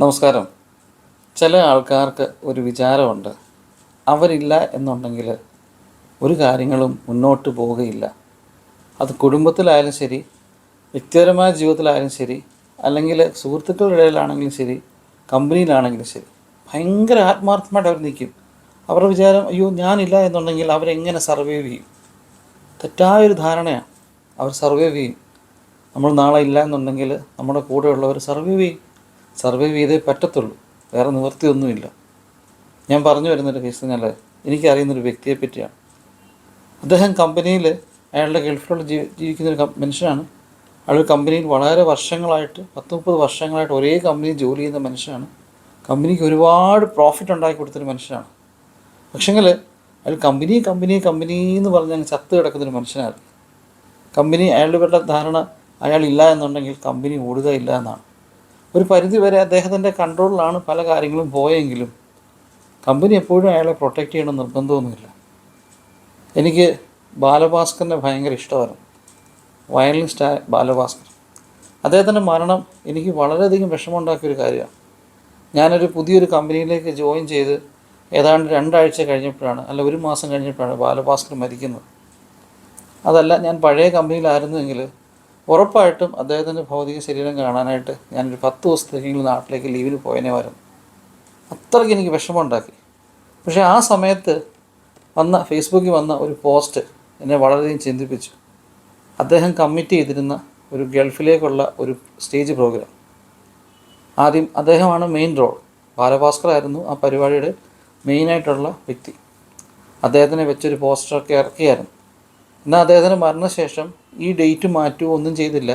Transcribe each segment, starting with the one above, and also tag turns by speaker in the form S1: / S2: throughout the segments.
S1: നമസ്കാരം. ചില ആൾക്കാർക്ക് ഒരു വിചാരമുണ്ട്. അവരില്ല എന്നുണ്ടെങ്കിൽ ഒരു കാര്യങ്ങളും മുന്നോട്ട് പോവുകയില്ല. അത് കുടുംബത്തിലായാലും ശരി വ്യക്തിപരമായ ജീവിതത്തിലായാലും ശരി അല്ലെങ്കിൽ സുഹൃത്തുക്കളുടെ ഇടയിലാണെങ്കിലും ശരി കമ്പനിയിലാണെങ്കിലും ശരി. ഭയങ്കര ആത്മാർത്ഥമായിട്ട് അവർ നിൽക്കും. അവരുടെ വിചാരം അയ്യോ ഞാനില്ല എന്നുണ്ടെങ്കിൽ അവരെങ്ങനെ സർവൈവ് ചെയ്യും? തെറ്റായൊരു ധാരണയാണ്. അവർ സർവൈവ് ചെയ്യും. നമ്മൾ നാളെ ഇല്ല എന്നുണ്ടെങ്കിൽ നമ്മുടെ കൂടെയുള്ളവർ സർവൈവ് ചെയ്യും. സർവൈവ് ചെയ്തേ പറ്റത്തുള്ളൂ. വേറെ നിവൃത്തിയൊന്നുമില്ല. ഞാൻ പറഞ്ഞു വരുന്നൊരു കേസ് ഞാൻ എനിക്കറിയുന്നൊരു വ്യക്തിയെ പറ്റിയാണ്. അദ്ദേഹം കമ്പനിയിൽ അയാളുടെ ഗൾഫിലുള്ള ജീവി ജീവിക്കുന്നൊരു മനുഷ്യനാണ്. അയാൾ കമ്പനിയിൽ വളരെ വർഷങ്ങളായിട്ട് പത്ത് മുപ്പത് വർഷങ്ങളായിട്ട് ഒരേ കമ്പനിയിൽ ജോലി ചെയ്യുന്ന മനുഷ്യനാണ്. കമ്പനിക്ക് ഒരുപാട് പ്രോഫിറ്റ് ഉണ്ടാക്കി കൊടുത്തൊരു മനുഷ്യനാണ്. പക്ഷെങ്കിൽ അയാൾ കമ്പനി കമ്പനി കമ്പനി എന്ന് പറഞ്ഞ് അങ്ങ് ചത്ത് കിടക്കുന്നൊരു മനുഷ്യനായിരുന്നു. കമ്പനി അയാളുടെ ധാരണ അയാളില്ല എന്നുണ്ടെങ്കിൽ കമ്പനി ഓടുകയില്ല എന്നാണ്. ഒരു പരിധി വരെ അദ്ദേഹത്തിന്റെ കൺട്രോളിലാണ് പല കാര്യങ്ങളും പോയെങ്കിലും കമ്പനി എപ്പോഴും അയാളെ പ്രൊട്ടക്റ്റ് ചെയ്യണം നിർബന്ധമൊന്നുമില്ല. എനിക്ക് ബാലഭാസ്കറിനെ ഭയങ്കര ഇഷ്ടമായിരുന്നു വയലിനിസ്റ്റ് ബാലഭാസ്കർ. അദ്ദേഹത്തിന്റെ മരണം എനിക്ക് വളരെയധികം വിഷമമുണ്ടാക്കിയൊരു കാര്യമാണ്. ഞാനൊരു പുതിയൊരു കമ്പനിയിലേക്ക് ജോയിൻ ചെയ്ത് ഏതാണ്ട് രണ്ടാഴ്ച കഴിഞ്ഞപ്പോഴാണ് അല്ല ഒരു മാസം കഴിഞ്ഞപ്പോഴാണ് ബാലഭാസ്കർ മരിക്കുന്നത്. അതല്ല ഞാൻ പഴയ കമ്പനിയിലായിരുന്നുവെങ്കിൽ ഉറപ്പായിട്ടും അദ്ദേഹത്തിന്റെ ഭൗതിക ശരീരം കാണാനായിട്ട് ഞാനൊരു പത്ത് ദിവസത്തേക്കെങ്കിലും നാട്ടിലേക്ക് ലീവിന് പോയനേമായിരുന്നു അത്രയ്ക്ക് എനിക്ക് വിഷമമുണ്ടാക്കി. പക്ഷേ ആ സമയത്ത് വന്ന ഫേസ്ബുക്കിൽ വന്ന ഒരു പോസ്റ്റ് എന്നെ വളരെയധികം ചിന്തിപ്പിച്ചു. അദ്ദേഹം കമ്മിറ്റ് ചെയ്തിരുന്ന ഒരു ഗൾഫിലേക്കുള്ള ഒരു സ്റ്റേജ് പ്രോഗ്രാം ആദ്യം അദ്ദേഹമാണ് മെയിൻ റോൾ ബാലഭാസ്കർ ആയിരുന്നു ആ പരിപാടിയുടെ മെയിനായിട്ടുള്ള വ്യക്തി. അദ്ദേഹത്തിനെ വെച്ചൊരു പോസ്റ്ററൊക്കെ ഇറക്കിയായിരുന്നു. എന്നാൽ അദ്ദേഹത്തിന്റെ മരണശേഷം ഈ ഡേറ്റ് മാറ്റുകയോ ഒന്നും ചെയ്തില്ല.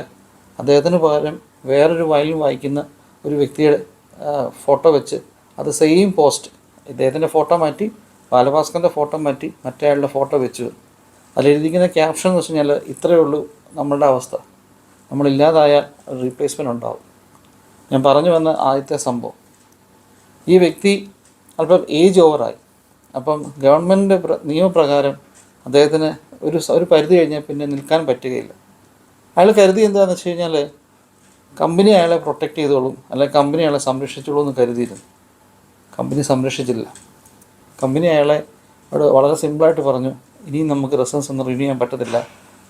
S1: അദ്ദേഹത്തിന് പകരം വേറൊരു വയലിൻ വായിക്കുന്ന ഒരു വ്യക്തിയുടെ ഫോട്ടോ വെച്ച് അത് സെയിം പോസ്റ്റ് ഇദ്ദേഹത്തിന്റെ ഫോട്ടോ മാറ്റി ബാലഭാസ്കറിന്റെ ഫോട്ടോ മാറ്റി മറ്റേയാളുടെ ഫോട്ടോ വെച്ചു. അതിലെഴുതിക്കുന്ന ക്യാപ്ഷൻ എന്ന് വെച്ച് കഴിഞ്ഞാൽ ഇത്രയേ ഉള്ളൂ നമ്മളുടെ അവസ്ഥ. നമ്മളില്ലാതായാൽ റീപ്ലേസ്മെന്റ് ഉണ്ടാവും. ഞാൻ പറഞ്ഞു വന്ന ആദ്യത്തെ സംഭവം. ഈ വ്യക്തി അല്പം ഏജ് ഓവറായി അപ്പം ഗവൺമെന്റ് നിയമപ്രകാരം അദ്ദേഹത്തിന് ഒരു ഒരു പരിധി കഴിഞ്ഞാൽ പിന്നെ നിൽക്കാൻ പറ്റുകയില്ല. അയാൾ കരുതി എന്താണെന്ന് വെച്ച് കഴിഞ്ഞാൽ കമ്പനി അയാളെ പ്രൊട്ടക്റ്റ് ചെയ്തോളും അല്ലെങ്കിൽ കമ്പനി അയാളെ സംരക്ഷിച്ചോളൂ എന്ന് കരുതിയിരുന്നു. കമ്പനി സംരക്ഷിച്ചില്ല. കമ്പനി അയാളെ അവിടെ വളരെ സിമ്പിളായിട്ട് പറഞ്ഞു ഇനിയും നമുക്ക് റെസൻസ് ഒന്നും റിന്യൂ ചെയ്യാൻ പറ്റത്തില്ല.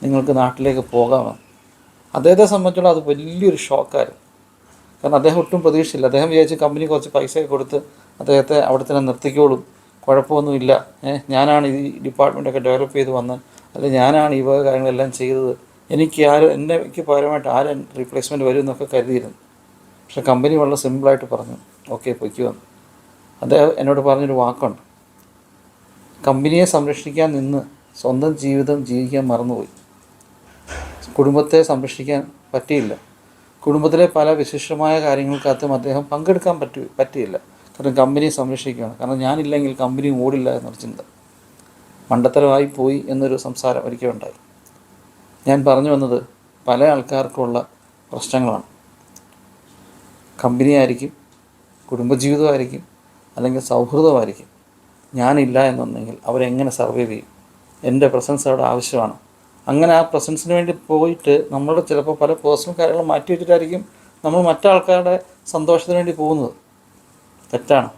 S1: നിങ്ങൾക്ക് നാട്ടിലേക്ക് പോകാമെന്ന്. അദ്ദേഹത്തെ സംബന്ധിച്ചോളം അത് വലിയൊരു ഷോക്കായിരുന്നു കാരണം അദ്ദേഹം ഒട്ടും പ്രതീക്ഷിച്ചില്ല. അദ്ദേഹം വിചാരിച്ച് കമ്പനി കുറച്ച് പൈസയൊക്കെ കൊടുത്ത് അദ്ദേഹത്തെ അവിടെ തന്നെ നിർത്തിക്കോളും. കുഴപ്പമൊന്നുമില്ല. ഞാനാണ് ഈ ഡിപ്പാർട്ട്മെന്റൊക്കെ ഡെവലപ്പ് ചെയ്ത് വന്ന് അല്ലെങ്കിൽ ഞാനാണ് ഈ വക കാര്യങ്ങളെല്ലാം ചെയ്തത്. എനിക്ക് ആരും എന്റെ എനിക്ക് പകരമായിട്ട് ആരും റീപ്ലേസ്മെന്റ് വരും എന്നൊക്കെ കരുതിയിരുന്നു. പക്ഷെ കമ്പനി വളരെ സിമ്പിളായിട്ട് പറഞ്ഞു ഓക്കെ പൊയ്ക്ക് വന്നു അദ്ദേഹം എന്നോട് പറഞ്ഞൊരു വാക്കുണ്ട്. കമ്പനിയെ സംരക്ഷിക്കാൻ നിന്ന് സ്വന്തം ജീവിതം ജീവിക്കാൻ മറന്നുപോയി. കുടുംബത്തെ സംരക്ഷിക്കാൻ പറ്റിയില്ല. കുടുംബത്തിലെ പല വിശിഷ്ടമായ കാര്യങ്ങൾക്കകത്തും അദ്ദേഹം പങ്കെടുക്കാൻ പറ്റി പറ്റിയില്ല. കാരണം കമ്പനിയെ സംരക്ഷിക്കുകയാണ്. കാരണം ഞാനില്ലെങ്കിൽ കമ്പനി ഓടില്ല എന്നൊരു ചിന്ത. മണ്ടത്തരമായി പോയി എന്നൊരു സംസാരം ഒരിക്കലുണ്ടായി ഞാൻ പറഞ്ഞു വന്നത് പല ആൾക്കാർക്കുള്ള പ്രശ്നങ്ങളാണ്. കമ്പനിയായിരിക്കും കുടുംബജീവിതമായിരിക്കും അല്ലെങ്കിൽ സൗഹൃദമായിരിക്കും. ഞാനില്ല എന്നുണ്ടെങ്കിൽ അവരെങ്ങനെ സർവൈവ് ചെയ്യും? എന്റെ പ്രസൻസ് അവിടെ ആവശ്യമാണ്. അങ്ങനെ ആ പ്രസൻസിന് വേണ്ടി പോയിട്ട് നമ്മളുടെ ചിലപ്പോൾ പല പേഴ്സണൽ കാര്യങ്ങൾ മാറ്റി വെച്ചിട്ടായിരിക്കും നമ്മൾ മറ്റാൾക്കാരുടെ സന്തോഷത്തിന് വേണ്ടി പോകുന്നത്. തെറ്റാണ്.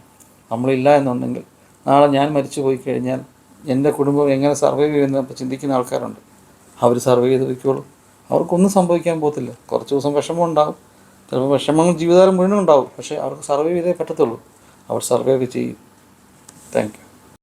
S1: നമ്മളില്ല എന്നുണ്ടെങ്കിൽ നാളെ ഞാൻ മരിച്ചു പോയി കഴിഞ്ഞാൽ എന്റെ കുടുംബം എങ്ങനെ സർവൈവ് ചെയ്യുമെന്ന് ചിന്തിക്കുന്ന ആൾക്കാരുണ്ട്. അവർ സർവൈവ് ചെയ്ത് വയ്ക്കോളും അവർക്കൊന്നും സംഭവിക്കാൻ പോകത്തില്ല. കുറച്ച് ദിവസം വിഷമം ഉണ്ടാവും. ചിലപ്പോൾ വിഷമങ്ങൾ ജീവിതകാലം മുഴുവൻ ഉണ്ടാവും. പക്ഷേ അവർക്ക് സർവൈവ് ചെയ്തേ പറ്റത്തുള്ളൂ. അവർ സർവൈവ് ചെയ്യും. Thank you.